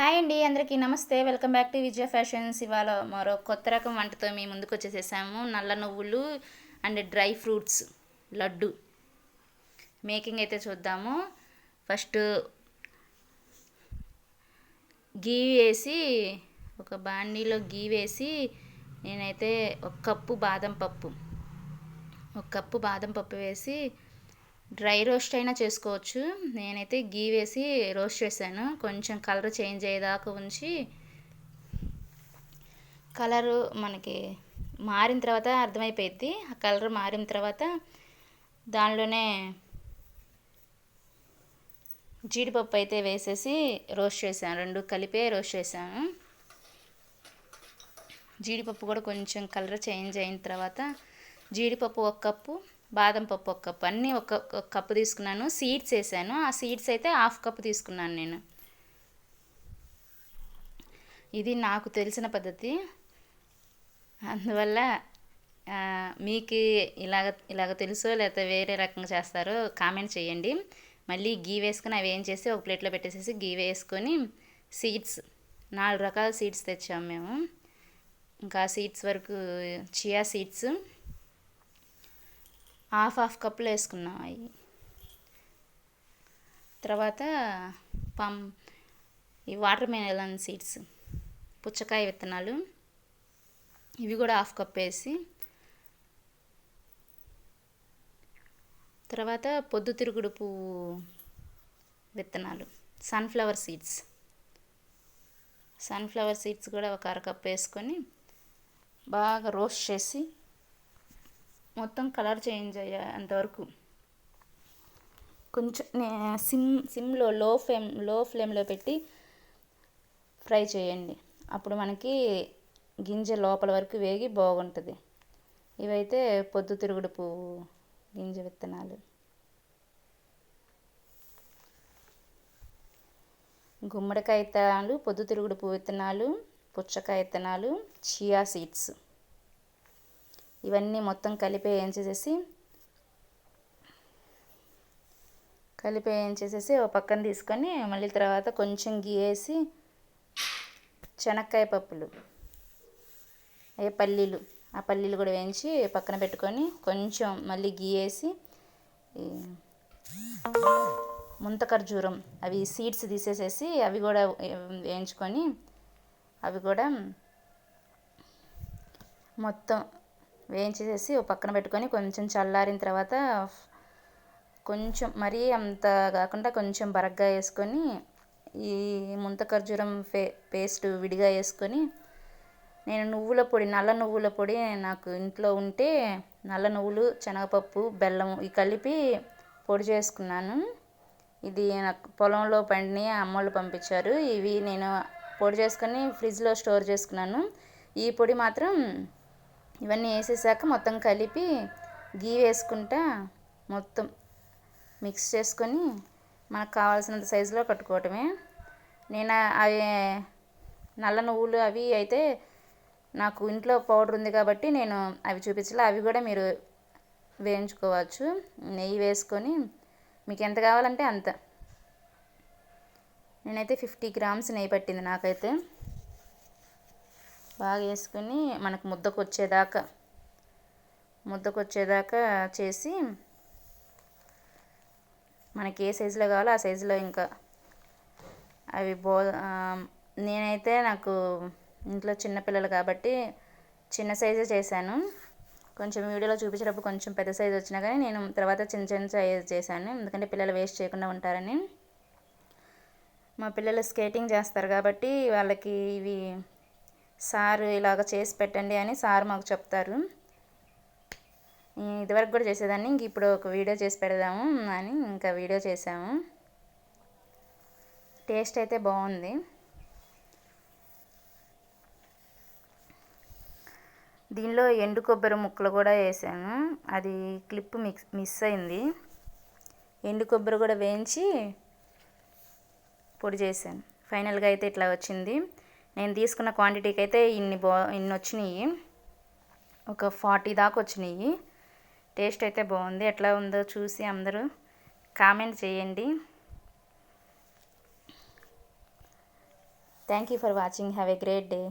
Hi అండి అందరికీ నమస్తే. Welcome back to Vijaya fashions. ఇవాళ మరో కొత్త రకం వంటతో మీ ముందుకు వచ్చేసేసాము. నల్ల నువ్వులు and dry fruits laddu. Making అయితే చూద్దాము. ఫస్ట్ గీ వేసి ఒక బాండీలో గీ వేసి నేనైతే ఒక కప్పు బాదం పప్పు ఒక కప్పు బాదం పప్పు వేసి డ్రై రోస్ట్ అయినా చేసుకోవచ్చు. నేనైతే గీ వేసి రోస్ట్ చేశాను. కొంచెం కలర్ చేంజ్ అయ్యేదాకా ఉంచి కలరు మనకి మారిన తర్వాత అర్థమైపోయింది ఆ కలర్ మారిన తర్వాత దానిలోనే జీడిపప్పు అయితే వేసేసి రోస్ట్ చేశాను. రెండు కలిపే రోస్ట్ చేశాను. జీడిపప్పు కూడా కొంచెం కలర్ చేంజ్ అయిన తర్వాత జీడిపప్పు ఒక కప్పు బాదం పప్పు ఒక కప్పు. అన్నీ ఒక కప్పు తీసుకున్నాను. సీడ్స్ వేసాను. ఆ సీడ్స్ అయితే హాఫ్ కప్పు తీసుకున్నాను నేను. ఇది నాకు తెలిసిన పద్ధతి. అందువల్ల మీకు ఇలాగ ఇలాగ తెలుసో లేకపోతే వేరే రకంగా చేస్తారో కామెంట్ చేయండి. మళ్ళీ గీ వేసుకుని అవి ఏం చేసి ఒక ప్లేట్లో పెట్టేసేసి గీ వేసుకొని సీడ్స్ నాలుగు రకాల సీడ్స్ తెచ్చాము మేము. ఇంకా సీడ్స్ వరకు చియా సీడ్స్ హాఫ్ హాఫ్ కప్పులు వేసుకున్నాం అవి. తర్వాత పం ఈ వాటర్ మెలన్ సీడ్స్ పుచ్చకాయ విత్తనాలు ఇవి కూడా హాఫ్ కప్ వేసి తర్వాత పొద్దుతిరుగుడు పువ్వు విత్తనాలు సన్ఫ్లవర్ సీడ్స్ సన్ఫ్లవర్ సీడ్స్ కూడా ఒక అరకప్పు వేసుకొని బాగా రోస్ట్ చేసి మొత్తం కలర్ చేంజ్ అయ్యేంతవరకు కొంచెం సిమ్ సిమ్లో లో ఫ్లేమ్లో ఫ్లేమ్లో పెట్టి ఫ్రై చేయండి. అప్పుడు మనకి గింజ లోపల వరకు వేగి బాగుంటుంది. ఇవైతే పొద్దుతిరుగుడు పువ్వు గింజ విత్తనాలు. గుమ్మడికాయ విత్తనాలు పొద్దుతిరుగుడు పువ్వు విత్తనాలు పుచ్చకాయ విత్తనాలు చియా సీడ్స్ ఇవన్నీ మొత్తం కలిపి ఏం చేసేసి కలిపి ఏం చేసేసి ఒక పక్కన తీసుకొని మళ్ళీ తర్వాత కొంచెం గీ వేసి శనక్కాయ పప్పులు అయ్యే పల్లీలు ఆ పల్లీలు కూడా వేయించి పక్కన పెట్టుకొని కొంచెం మళ్ళీ గీ వేసి ముంత ఖర్జూరం అవి సీడ్స్ తీసేసేసి అవి కూడా వేయించుకొని అవి కూడా మొత్తం వేయించేసేసి ఒక పక్కన పెట్టుకొని కొంచెం చల్లారిన తర్వాత కొంచెం మరీ అంత కాకుండా కొంచెం బరగ్గా వేసుకొని ఈ ముంత ఖర్జూరం పే పేస్ట్ విడిగా వేసుకొని నేను నువ్వుల పొడి నల్ల నువ్వుల పొడి నాకు ఇంట్లో ఉంటే నల్ల నువ్వులు శనగపప్పు బెల్లం ఇవి కలిపి పొడి చేసుకున్నాను. ఇది నాకు పొలంలో పండిని అమ్మోళ్ళు పంపించారు. ఇవి నేను పొడి చేసుకొని ఫ్రిడ్జ్లో స్టోర్ చేసుకున్నాను. ఈ పొడి మాత్రం ఇవన్నీ వేసేసాక మొత్తం కలిపి గీ వేసుకుంటా మొత్తం మిక్స్ చేసుకొని మనకు కావాల్సినంత సైజులో కట్టుకోవటమే. నేను అవి నల్ల నువ్వులు అవి అయితే నాకు ఇంట్లో పౌడర్ ఉంది కాబట్టి నేను అవి చూపించలే అవి కూడా మీరు వేయించుకోవచ్చు. నెయ్యి వేసుకొని మీకు ఎంత కావాలంటే అంత. నేనైతే ఫిఫ్టీ గ్రామ్స్ నెయ్యి పట్టింది నాకైతే. బాగా వేసుకొని మనకు ముద్దకు వచ్చేదాకా ముద్దకు వచ్చేదాకా చేసి మనకి ఏ సైజులో కావాలో ఆ సైజులో ఇంకా అవి బో నేనైతే నాకు ఇంట్లో చిన్నపిల్లలు కాబట్టి చిన్న సైజే చేశాను. కొంచెం వీడియోలో చూపించేటప్పుడు కొంచెం పెద్ద సైజు వచ్చినా కానీ నేను తర్వాత చిన్న చిన్న సైజ్ చేశాను. ఎందుకంటే పిల్లలు వేస్ట్ చేయకుండా ఉంటారని. మా పిల్లలు స్కేటింగ్ చేస్తారు కాబట్టి వాళ్ళకి ఇవి సారు ఇలాగ చేసి పెట్టండి అని సార్ మాకు చెప్తారు. ఇదివరకు కూడా చేసేదాన్ని ఇంక ఇప్పుడు ఒక వీడియో చేసి పెడదాము అని ఇంకా వీడియో చేసాము. టేస్ట్ అయితే బాగుంది. దీనిలో ఎండు కొబ్బరి ముక్కలు కూడా వేసాను అది క్లిప్ మిక్స్ మిస్ అయింది. ఎండు కొబ్బరి కూడా వేయించి పొడి చేశాను ఫైనల్గా అయితే ఇట్లా వచ్చింది. నేను తీసుకున్న క్వాంటిటీకి అయితే ఇన్ని బా ఇన్ని వచ్చినాయి. ఒక ఫార్టీ దాకా వచ్చినాయి. టేస్ట్ అయితే బాగుంది. ఎట్లా ఉందో చూసి అందరూ కామెంట్ చేయండి. Thank you for watching have a great day